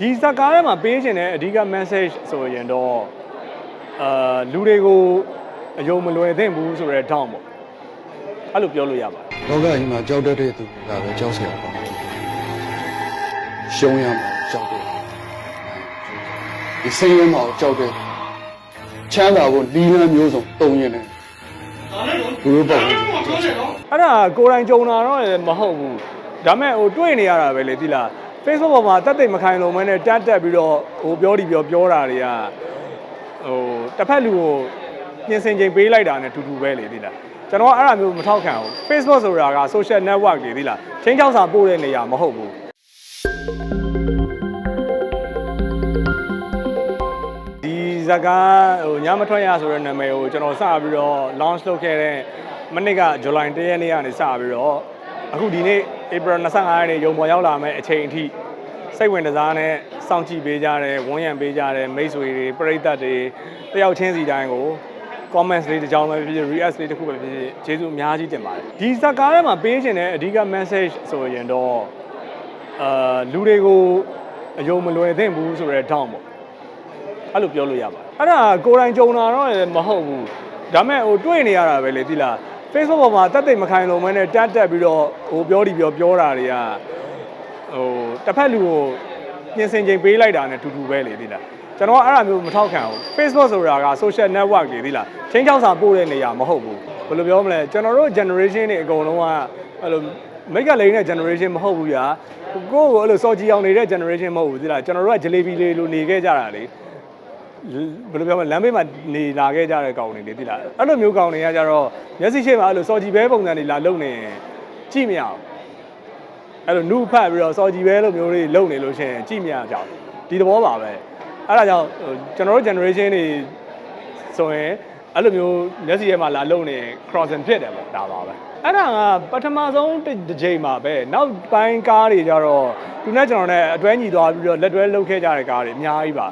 ဒီဇာတ်ကားထဲမှာပေးခြင်းတဲ့အဓိက message ဆိုရင်တော့အာလူတွေကိုအယုံမလွယ်သင့်ဘူးဆိုတဲ့ထောင့်ပေါ့အဲ့လိုပြောလို့ရပါတယ်လောကကြီးမှာကြောက်တတ်တဲ့သူကပဲကြောက်စရာကောင်းတယ်ရှုံးရမှာကြောက်တယ်ဒီစိတ်ရမှာကြောက်တယ်ချမ်းသာဖို့လီလန်းမျိုးစုံတုံရင်တယ်သူတို့ပေါ့အဲ့ဒါကိုယ်တိုင်ကြုံတာတော့လည်းမဟုတ်ဘူးဒါမဲ့ဟိုတွေ့နေရတာပဲလေဒီလား Facebook ပေါ်မှာတက်သိမ့်မခိုင်လုံးမဲနဲ့တက်တက်ပြီးတော့ဟိုပြောဒီပြောပြောတာတွေကဟိုတစ်ဖက်လူကိုပြင်ဆင်ချိန်ပေးလိုက်တာနဲ့တူတူပဲလေဒီလားကျွန်တော်ကအဲ့ဒါမျိုးမထောက်ခံဘူး Facebook ဆိုတာက social network တွေဒီလားချင်းချောက်စာပို့တဲ့နေရာမဟုတ်ဘူးဒီဇာတ်ကားဟိုညမထွက်ရဆိုတဲ့နာမည်ကိုကျွန်တော်စပြီးတော့ launch လုပ်ခဲ့တဲ့မနစ်က July 1ရက်နေ့ကနေစပြီးတော့ အခုဒီနေ့ April 25ရက်နေ့ရုံပေါ်ရောက်လာမယ့်အချိန်အထိစိတ်ဝင်စားနဲ့စောင့်ကြည့်ပေးကြတယ်ဝန်းရံပေးကြတယ်မိတ်ဆွေတွေပရိသတ်တွေတယောက်ချင်းစီတိုင်းကို comments လေးတစ်ကြောင်းပဲဖြစ်ဖြစ် react လေးတစ်ခုပဲဖြစ်ဖြစ်ကျေးဇူးအများကြီးတင်ပါတယ်ဒီဇာတ်ကားထဲမှာပေးခြင်းတဲ့အဓိက message ဆိုရင်တော့အာလူတွေကိုအယုံမလွယ်သင့်ဘူးဆိုတဲ့ထောင့်ပေါ့အဲ့လိုပြောလို့ရပါတယ်အဲ့ဒါကိုယ်တိုင်ကြုံတာတော့လည်းမဟုတ်ဘူးဒါမဲ့ဟိုတွေ့နေရတာပဲလေဒီလား Facebook ပေါ်မှာတက်သိမ့်မခိုင်လုံးမဲနဲ့တက်တက်ပြီးတော့ဟိုပြောဒီပြောပြောတာတွေကဟိုတစ်ဖက်လူကိုပြင်ဆင်ချိန်ပေးလိုက်တာနဲ့တူတူပဲလေဒီလားကျွန်တော်ကအဲ့ဒါမျိုးမထောက်ခံဘူး Facebook ဆိုတာက social network တွေဒီလားချင်းချောက်စာပို့တဲ့နေရာမဟုတ်ဘူးဘယ်လိုပြောမလဲကျွန်တော်တို့ generation တွေအကုန်လုံးကအဲ့လိုမိတ်ကလိန်တဲ့ generation မဟုတ်ဘူးညာကိုယ့်ကိုအဲ့လိုစော်ကြီးအောင်နေတဲ့ generation မဟုတ်ဘူးဒီလားကျွန်တော်တို့က jalebi လေးလိုနေခဲ့ကြတာလေ ဘယ်လိုပြောမလဲလမ်းဘေးမှာနေလာခဲ့ကြတဲ့ကောင်တွေလေတိလားအဲ့လိုမျိုးကောင်တွေကကြတော့မျက်စိရှိမှအဲ့လိုစော်ကြီးပဲပုံစံတွေလာလုံနေရင်ကြည့်မရအောင်အဲ့လိုနုဖတ်ပြီးတော့စော်ကြီးပဲလိုမျိုးတွေလုံနေလို့ရှိရင်ကြည့်မရကြအောင်ဒီသဘောပါပဲအဲ့ဒါကြောင့်ဟိုကျွန်တော်တို့ generation တွေဆိုရင်အဲ့လိုမျိုးမျက်စိထဲမှာလာလုံနေရင် crossing ဖြစ်တယ်ပေါ့ဒါပါပဲအဲ့ဒါကပထမဆုံးတစ်ချိန်မှာပဲနောက်ပိုင်းကားတွေကြတော့သူနဲ့ကျွန်တော်နဲ့အတွဲညီသွားပြီးတော့လက်တွဲလှုပ်ခဲ့ကြတဲ့ကားတွေအများကြီးပါ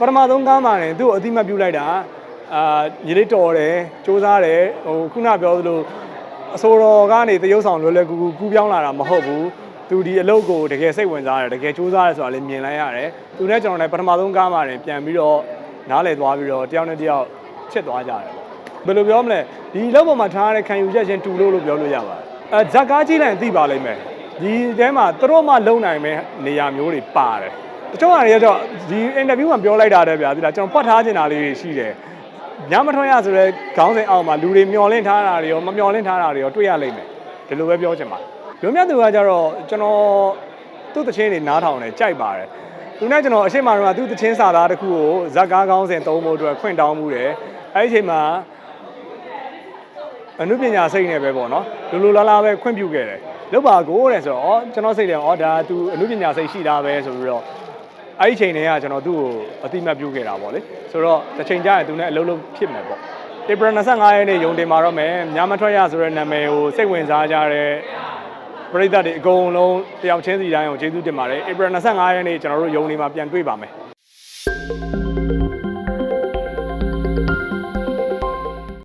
ပထမဆုံးကားမှာနေသူ့ကိုအတိမတ်ပြုလိုက်တာအာညီလေးတော်တယ်စူးစားတယ်ဟိုခုနပြောသလိုအဆိုတော်ကနေတရုပ်ဆောင်လွယ်လွယ်ကူကူကူးပြောင်းလာတာမဟုတ်ဘူးသူဒီအလုပ်ကိုတကယ်စိတ်ဝင်စားတယ်တကယ်စူးစားတယ်ဆိုတာလည်းမြင်လိုက်ရတယ်သူနဲ့ကျွန်တော်လည်းပထမဆုံးကားမှာနေပြန်ပြီးတော့နားလည်သွားပြီးတော့တယောက်နဲ့တယောက်ချစ်သွားကြတယ်ပေါ့ဘယ်လိုပြောမလဲဒီအလုပ်ပေါ်မှာထားရတဲ့ခံယူချက်ချင်းတူလို့လို့ပြောလို့ရပါတယ်အဲဇက်ကားကြည့်လိုက်ရင်သိပါလိမ့်မယ်ဒီထဲမှာသူတို့မှလုံနိုင်မဲ့နေရာမျိုးတွေပါတယ် တချို့ဟာတွေကတော့ဒီအင်တာဗျူးမှာပြောလိုက်တာတဲ့ဗျာဒီလားကျွန်တော်ဖတ်ထားချင်တာလေးတွေရှိတယ်ညမထွန်းရဆိုရဲခေါင်းစဉ်အောက်မှာလူတွေမျောလင့်ထားတာတွေရောမမျောလင့်ထားတာတွေရောတွေ့ရလိမ့်မယ်ဒီလိုပဲပြောချင်ပါတယ်လွန်မြတ်သူကကြတော့ကျွန်တော်သူ့တချင်းတွေနားထောင်တယ်ကြိုက်ပါတယ်သူနဲ့ကျွန်တော်အရှိမတော်ကသူ့တချင်းစာသားတစ်ခုကိုဇက်ကားခေါင်းစဉ်သုံးဖို့အတွက်ခွင့်တောင်းမှုတယ်အဲ့ဒီအချိန်မှာအနုပညာစိတ်နဲ့ပဲပေါ့နော်လူလူလားလားပဲခွင့်ပြုခဲ့တယ်လောက်ပါကိုတဲ့ဆိုတော့ဩကျွန်တော်စိတ်တယ်ဩဒါ तू အနုပညာစိတ်ရှိတာပဲဆိုပြီးတော့ အဲ့ဒီချိန်တည်းကကျွန်တော်သူ့ကိုအတိမတ်ပြုခဲ့တာပေါ့လေဆိုတော့တစ်ချိန်ကျရင်သူနဲ့အလုံးလုံးဖြစ်မယ်ပေါ့ဧပြီ25ရက်နေ့ရုံတင်มาတော့မယ်ညမထွက်ရဆိုတဲ့နာမည်ကိုစိတ်ဝင်စားကြတဲ့ပရိသတ်တွေအကုန်လုံးတယောက်ချင်းစီတိုင်းကိုကျေးဇူးတင်ပါတယ်ဧပြီ25ရက်နေ့ကျွန်တော်တို့ရုံနေမှာပြန်တွေ့ပါမယ်